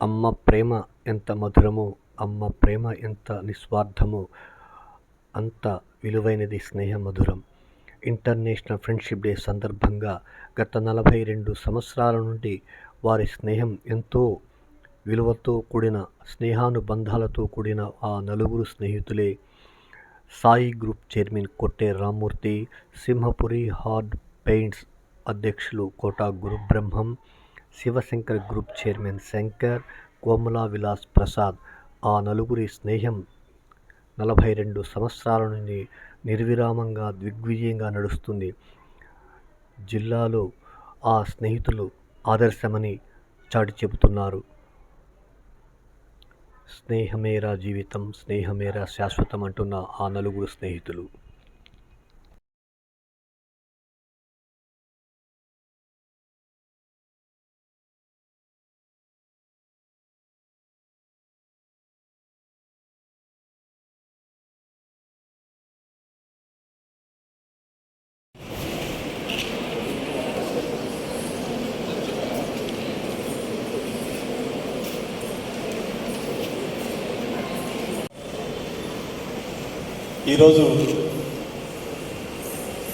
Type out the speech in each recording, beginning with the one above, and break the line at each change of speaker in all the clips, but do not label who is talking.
అమ్మ ప్రేమ ఎంత మధురమో అమ్మ ప్రేమ ఎంత నిస్వార్థమో అంత విలువైనది స్నేహ మధురం ఇంటర్నేషనల్ ఫ్రెండ్షిప్ డే సందర్భంగా గత నలభై రెండు సంవత్సరాల నుండి వారి స్నేహం ఎంతో విలువతో కూడిన స్నేహానుబంధాలతో కూడిన ఆ నలుగురు స్నేహితులే సాయి గ్రూప్ చైర్మన్ కొట్టే రామ్మూర్తి సింహపురి హార్డ్ పెయింట్స్ అధ్యక్షులు కోట గురుబ్రహ్మం శివశంకర్ గ్రూప్ చైర్మన్ శంకర్ కోమలా విలాస్ ప్రసాద్ ఆ నలుగురి స్నేహం నలభై రెండు సంవత్సరాల నుండి నిర్విరామంగా దిగ్విజయంగా నడుస్తుంది. జిల్లాలో ఆ స్నేహితులు ఆదర్శమని చాటి చెబుతున్నారు. స్నేహమేరా జీవితం స్నేహమేరా శాశ్వతం అంటున్న ఆ నలుగురు స్నేహితులు.
ఈరోజు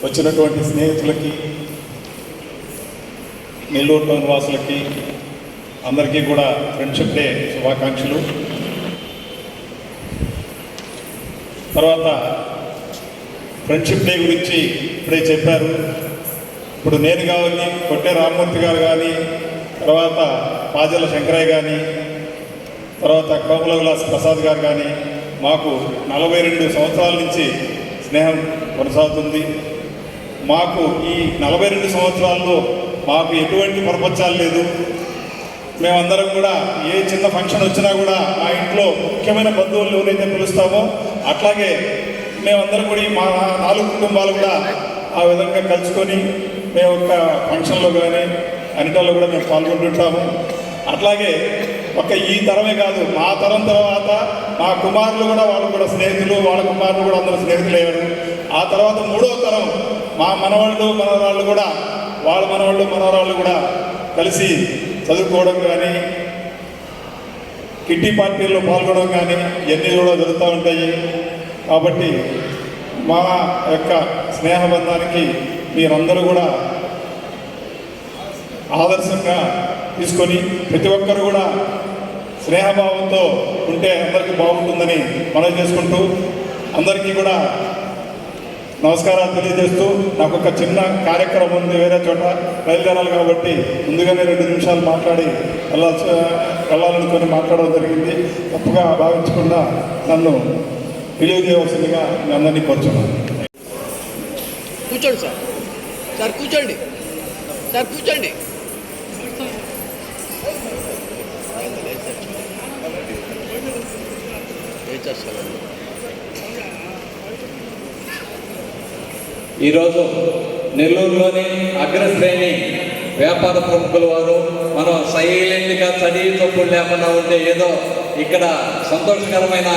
వచ్చినటువంటి స్నేహితులకి నెల్లూరు టౌన్ వాసులకి అందరికీ కూడా ఫ్రెండ్షిప్ డే శుభాకాంక్షలు. తర్వాత ఫ్రెండ్షిప్ డే గురించి ఇప్పుడే చెప్పారు. ఇప్పుడు నేను కావాలి కొట్టే రామ్మూర్తి గారు కానీ తర్వాత పాజల శంకరయ్య కానీ తర్వాత కోమల విలాస్ ప్రసాద్ గారు కానీ మాకు నలభై రెండు సంవత్సరాల నుంచి స్నేహం కొనసాగుతుంది. మాకు ఈ నలభై రెండు సంవత్సరాల్లో మాకు ఎటువంటి పొరపచ్చాలు లేదు. మేమందరం కూడా ఏ చిన్న ఫంక్షన్ వచ్చినా కూడా మా ఇంట్లో ముఖ్యమైన బంధువులు ఎవరైతే పిలుస్తామో అట్లాగే మేమందరం కూడా ఈ మా నాలుగు కుటుంబాలు కూడా ఆ విధంగా కలుసుకొని మేము ఒక ఫంక్షన్లో కానీ అన్నిటిలో కూడా మేము పాల్గొంటుంటాము. అట్లాగే ఒక ఈ తరమే కాదు మా తరం తర్వాత మా కుమారులు కూడా వాళ్ళు కూడా స్నేహితులు వాళ్ళ కుమారులు కూడా అందరూ స్నేహితులు అయ్యారు ఆ తర్వాత మూడో తరం మా మనవాళ్ళు మనవరాళ్ళు కూడా వాళ్ళ మనవాళ్ళు మనవరాళ్ళు కూడా కలిసి చదువుకోవడం కానీ కిట్టి పార్టీల్లో పాల్గొనడం కానీ ఇవన్నీ కూడా జరుగుతూ ఉంటాయి. కాబట్టి మా యొక్క స్నేహబంధానికి మీరందరూ కూడా ఆదర్శంగా తీసుకొని ప్రతి ఒక్కరు కూడా స్నేహభావంతో ఉంటే అందరికీ బాగుంటుందని మనం చేసుకుంటూ అందరికీ కూడా నమస్కారాలు తెలియజేస్తూ నాకు ఒక చిన్న కార్యక్రమం ఉంది వేరే చోట బయలుదేరాలి కాబట్టి ముందుగానే రెండు నిమిషాలు మాట్లాడి వెళ్ళాల్సి వెళ్ళాలనుకొని మాట్లాడడం జరిగింది. తప్పుగా భావించకుండా నన్ను తెలియజేయవలసిందిగా మీ అందరినీ కోరుచున్నాను.
కూర్చోండి సార్. సార్ కూర్చోండి. సార్ కూర్చోండి. ఏం
ఈరోజు నెల్లూరులోని అగ్రశ్రేణి వ్యాపార ప్రముఖుల వారు మనం సైలెంట్గా చదివి తప్పులు లేకుండా ఉంటే ఏదో ఇక్కడ సంతోషకరమైన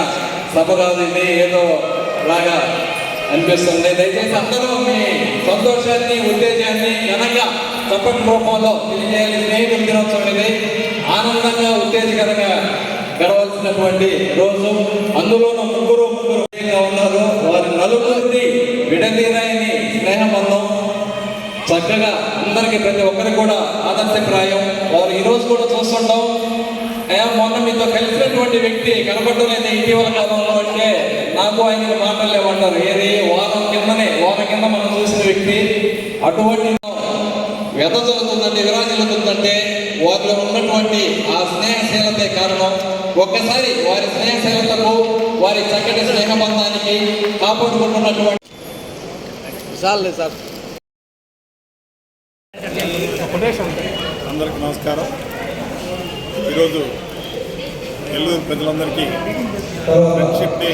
సభ కాదు ఇది ఏదో లాగా అనిపిస్తుంది. దయచేసి అందరూ మీ సంతోషాన్ని ఉత్తేజాన్ని ఘనంగా తప్పటి రూపంలో తెలియజేయాలి. స్నేహితుల దినోత్సవం ఇది. ఆనందంగా ఉత్తేజకరంగా గడవలసినటువంటి రోజు అందులోనూ ముగ్గురు ముగ్గురు ఉన్నారు. వారి నలుగురిని విడదీరాయని స్నేహబంధం చక్కగా అందరికి ప్రతి ఒక్కరికి కూడా ఆదర్శప్రాయం. వారు ఈరోజు కూడా చూస్తుంటాం అయ్యా మొన్న మీతో కలిసినటువంటి వ్యక్తి కనపడలేదు ఇటీవల కాలంలో అంటే నాకు ఆయనకి లేవంటారు. ఏది? వారం కిందనే వారం కింద మనం చూసిన వ్యక్తి. అటువంటి వ్యధ జరుగుతుందంటే విరాజిల్లుతుందంటే వారిలో ఉన్నటువంటి ఆ స్నేహశీలతే కారణం. ఒక్కసారి వారి స్నేహశీలతకు వారి చక్కటి స్నేహబంధానికి కాపాడుకుంటున్నటువంటి
చాలే సార్.
అందరికీ నమస్కారం. ఈరోజు నెల్లూరు ప్రజలందరికీ ఫ్రెండ్షిప్ డే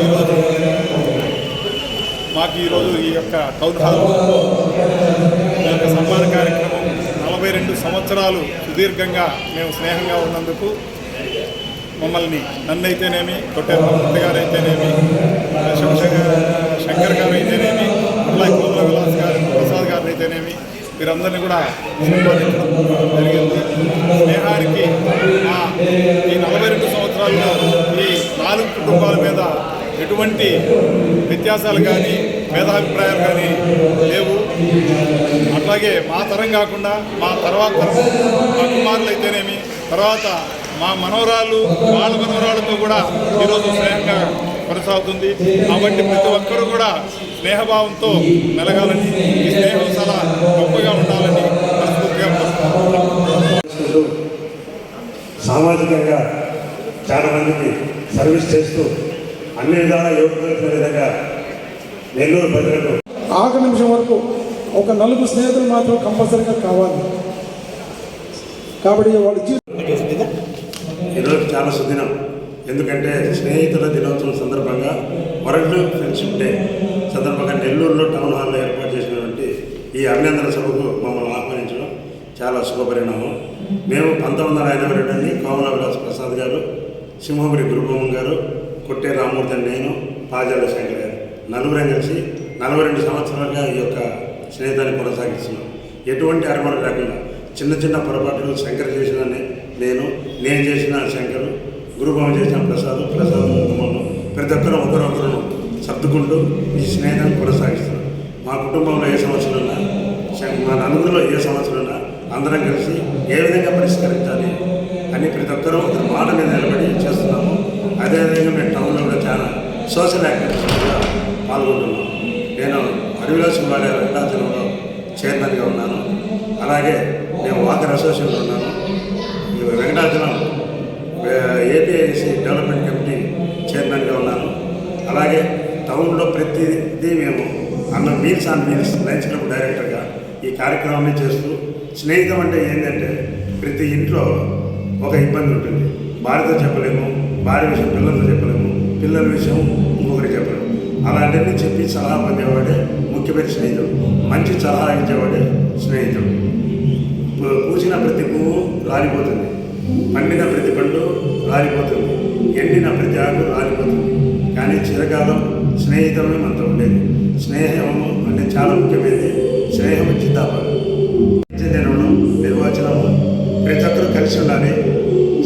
ఈరోజు మాకు ఈరోజు ఈ యొక్క టౌన్ హాల్ ఈ యొక్క సన్మాన కార్యక్రమం సంవత్సరాలు సుదీర్ఘంగా మేము స్నేహంగా ఉన్నందుకు మమ్మల్ని నన్నైతేనేమి కొట్టేపూర్తి గారు అయితేనేమి శంకర్ గారు అయితేనేమి అలా విలాస్ గారు ప్రసాద్ గారు అయితేనేమి వీరందరినీ కూడా జరిగింది. స్నేహానికి మా ఈ నలభై రెండు సంవత్సరాల్లో ఈ నాలుగు కుటుంబాల మీద ఎటువంటి వ్యత్యాసాలు కానీ భేదాభిప్రాయాలు కానీ లేవు. అట్లాగే మా తరం కాకుండా మా తర్వాత మా కుమారులు అయితేనేమి తర్వాత మా మనవరాలు వాళ్ళ మనవరాలతో కూడా ఈరోజు స్నేహంగా కొనసాగుతుంది. కాబట్టి ప్రతి ఒక్కరూ కూడా స్నేహభావంతో మెలగాలని ఈ స్నేహం చాలా గొప్పగా ఉండాలని
సామాజికంగా చాలా మందికి సర్వీస్ చేస్తూ అన్ని విధాలా యోగ్యమైన విధంగా నెల్లూరు
ఆఖరి నిమిషం వరకు ఒక నలుగురు స్నేహితులు మాత్రం కంపల్సరీగా కావాలి. కాబట్టి వాళ్ళ
ఈరోజు చాలా సుదినం. ఎందుకంటే స్నేహితుల దినోత్సవం సందర్భంగా వరల్డ్ ఫ్రెండ్షిప్ డే సందర్భంగా నెల్లూరులో టౌన్ హాల్లో ఏర్పాటు చేసినటువంటి ఈ అభినందన సభకు మమ్మల్ని ఆహ్వానించడం చాలా శుభపరిణామం. మేము పంతొమ్మిది వందల ఎనభై రెండు అని కోమల విలాస్ ప్రసాద్ గారు సింహపురి గురుభవన్ గారు కొట్టే రామూర్తి నేను పాజాల శంకర్ నలుగురం కలిసి నలభై రెండు సంవత్సరాలుగా ఈ యొక్క స్నేహితాన్ని కొనసాగిస్తున్నాం. ఎటువంటి అరమర లేకుండా చిన్న చిన్న పొరపాట్లు శంకర్ చేసిన నేను నేను చేసిన శంకరు గురుభవం చేసిన ప్రసాద్ ప్రసాద్ ప్రతి ఒక్కరు ఒకరొకరు సర్దుకుంటూ ఈ స్నేహం కొనసాగిస్తున్నాం. మా కుటుంబంలో ఏ సమస్యలు ఉన్నా శం- మా నలుగురిలో ఏ సమస్యలు ఉన్నా అందరం కలిసి ఏ విధంగా పరిష్కరించాలి అని ప్రతి ఒక్కరూ ఒకరి మాట మీద నిలబడి చేస్తున్నాము. అదేవిధంగా మేము టౌన్లో కూడా చాలా సోషల్ యాక్టివిటీస్ కూడా పాల్గొంటున్నాం. నేను అడవిలోసి వాడే వెంకటాచలంలో చైర్మన్గా ఉన్నాను. అలాగే నేను వాకర్ అసోసియేషన్లో ఉన్నాను. ఈ వెంకటాచలం ఏపీఐసి డెవలప్మెంట్ కమిటీ చైర్మన్గా ఉన్నాను. అలాగే టౌన్లో ప్రతిదీ మేము అన్న meals on meals lunch club డైరెక్టర్గా ఈ కార్యక్రమాన్ని చేస్తూ స్నేహితం అంటే ఏంటంటే ప్రతి ఇంట్లో ఒక ఇబ్బంది ఉంటుంది. భార్యతో చెప్పలేము భార్య విషయం పిల్లలతో చెప్పలేము. పిల్లల విషయం అలాంటివన్నీ చెప్పి సలహా పొందేవాడే ముఖ్యమైన స్నేహితుడు. మంచి సలహా ఇచ్చేవాడే స్నేహితుడు. పూ- పూసిన ప్రతి పువ్వు రాలిపోతుంది. పండిన ప్రతి పండు రాలిపోతుంది. ఎండిన ప్రతి ఆకు రాలిపోతుంది. కానీ చిరకాలం స్నేహితమే మనతో ఉండేది. స్నేహము అంటే చాలా ముఖ్యమైనది. స్నేహం చిత్తాపం రుణం నిర్వచనము. ప్రతి ఒక్కరూ కలిసి ఉండాలి.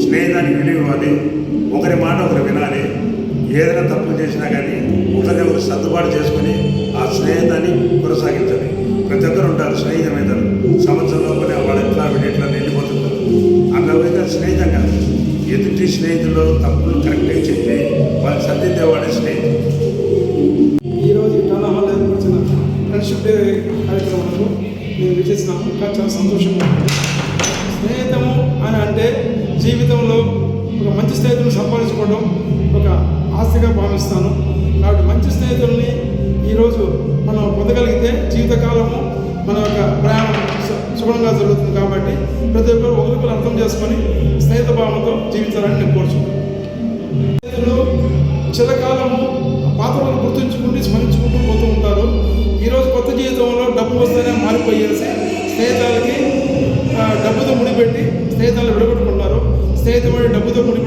స్నేహితానికి విలువ ఇవ్వాలి. ఒకరి మాట ఒకరు వినాలి. ఏదైనా తప్పులు చేసినా కానీ ఒకరిని సర్దుబాటు చేసుకొని ఆ స్నేహితాన్ని కొనసాగించాలి. ప్రతి ఒక్కరు ఉంటారు స్నేహితమవుతారు సంవత్సరంలో కొన్ని వాడు ఎట్లా వీడు వెళ్ళిపోతుంటారు. అన్న విధంగా స్నేహితం కాదు. ఎదుటి స్నేహితులు తప్పులు కరెక్ట్గా చెప్పి వాళ్ళు సర్దిద్దేవాడే స్నేహితుడు.
ఈరోజు ఈ హాల్ ఏర్పరిచిన ఫ్రెండ్షిప్ డే కార్యక్రమంలో మేము విచేసినాము ఇంకా చాలా సంతోషంగా ఉంటుంది భావిస్తాను. కాబట్టి మంచి స్నేహితుల్ని ఈరోజు మనం పొందగలిగితే జీవితకాలము మన యొక్క ప్రయాణం సుగుణంగా జరుగుతుంది కాబట్టి ప్రతి ఒక్కరు ఒకరికొకరు అర్థం చేసుకొని స్నేహిత భావంతో జీవించాలని నేను కోరుచున్నాను. స్నేహితులు చిరకాలము పాత్రలను గుర్తుంచుకుంటూ స్మరించుకుంటూ పోతూ ఉంటారు. ఈరోజు కొత్త జీవితంలో డబ్బు వస్తేనే మారిపోయేసి స్నేహితులకి డబ్బుతో ముడిపెట్టి స్నేహితులను విడగొట్టుకుంటారు. స్నేహితుడు డబ్బుతో ముడి